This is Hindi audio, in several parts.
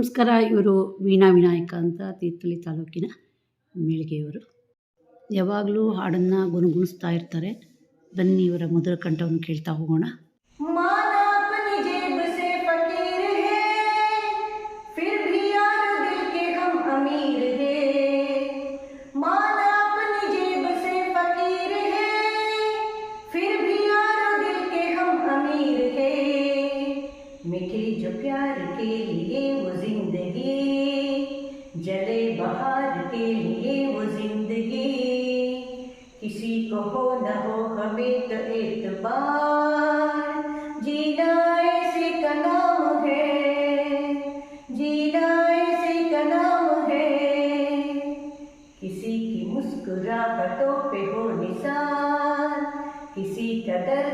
ನಮಸ್ಕಾರ, ಇವರು ವೀಣಾ ವಿನಾಯಕ ಅಂತ ತೀರ್ಥಳ್ಳಿ ತಾಲೂಕಿನ ಮೇಳಿಗೆಯವರು. ಯಾವಾಗಲೂ ಹಾಡನ್ನು ಗುಣಗುಣಿಸ್ತಾ ಇರ್ತಾರೆ. ಬನ್ನಿ ಇವರ ಮಧುರ ಕಂಠವನ್ನು ಕೇಳ್ತಾ ಹೋಗೋಣ. माना के लिए वो ज़िंदगी। किसी को हो न हो हमें तो एतबार। जीना ऐसे का नाम है। जीना ऐसे का नाम है। किसी की मुस्कुराहटों पे हो निसार। किसी का दर्द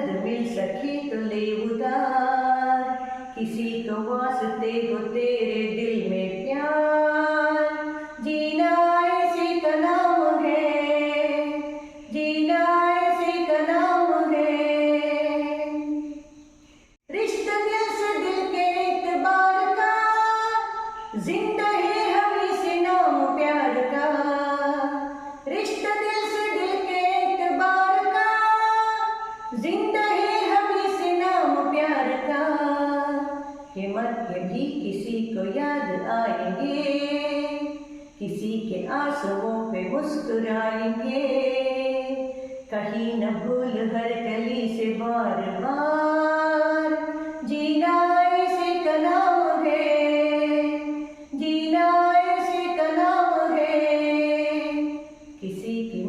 ज़िंदा है हमें से नाम प्यार का। रिश्ता दिल से दिल के एतबार का। ज़िंदा है हमें से नाम प्यार का। के मर के भी किसी को याद आएँगे, किसी के आंसुओं पे मुस्कुराएँगे।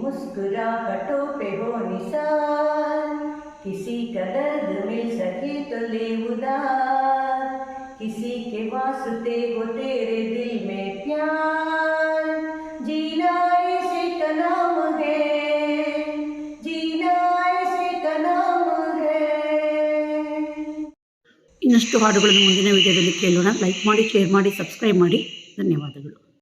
मुस्कुराहटों पे हो निसार किसी का दर्द मिल सके तो ले उदार किसी के वास्ते हो तेरे दिल में प्यार जीना ऐसे का नाम है जीना ऐसे का नाम है ಇನ್ನಷ್ಟು ಹಾಡುಗಳನ್ನು ಮುಂದಿನ ವಿಡಿಯೋದಲ್ಲಿ ಕೇಳೋಣ ಲೈಕ್ ಮಾಡಿ ಶೇರ್ ಮಾಡಿ ಸಬ್ಸ್ಕ್ರೈಬ್ ಮಾಡಿ ಧನ್ಯವಾದಗಳು